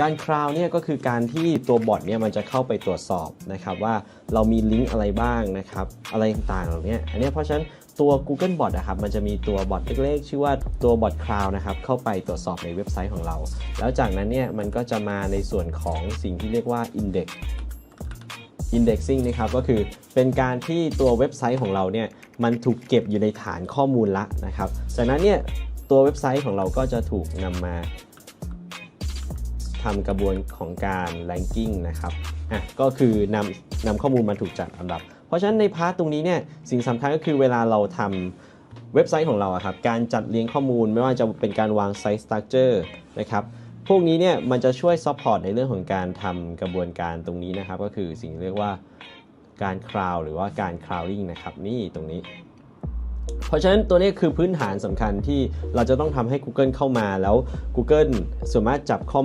การคราวเนี่ยก็คือการที่ตัวบอทเนี่ยมันจะเข้าไปตรวจสอบนะครับว่าเรามีลิงก์อะไรบ้างนะครับอะไรต่างๆเหล่านี้อันนี้เพราะฉะนั้นตัว Google Bot นะครับมันจะมีตัวบอทเล็กๆ ชื่อว่าตัวบอทคราวนะครับเข้าไปตรวจสอบในเว็บไซต์ของเรา แล้วจากนั้นเนี่ยมันก็จะมาในส่วนของสิ่งที่เรียกว่า Index indexing นะครับก็คือเป็นการที่ตัวเว็บไซต์ของเราเนี่ยมันถูกเก็บอยู่ในฐานข้อมูลละนะครับจากนั้นเนี่ยตัวเว็บไซต์ของเราก็จะถูกนำมา ทำกระบวนของการ ranking นะครับอะก็คือนำนำข้อมูลมาถูกจัดอันดับ เพราะฉะนั้นในพาร์ทตรงนี้เนี่ยสิ่งสำคัญก็คือเวลาเราทำเว็บไซต์ของเราครับการจัดเรียงข้อมูลไม่ว่าจะเป็นการวางไซต์สตรัคเจอร์นะครับพวกนี้เนี่ยมันจะช่วยซัพพอร์ตในเรื่องของการทำกระบวนการตรงนี้นะครับ ก็คือสิ่งเรียกว่าการคราวหรือว่าการคราวลิงนะครับนี่ตรงนี้ เพราะฉะนั้นตัวนี้คือพื้นฐานสำคัญที่เราจะต้องทำให้ Google เข้ามาแล้ว Google สามารถจับข้อมูล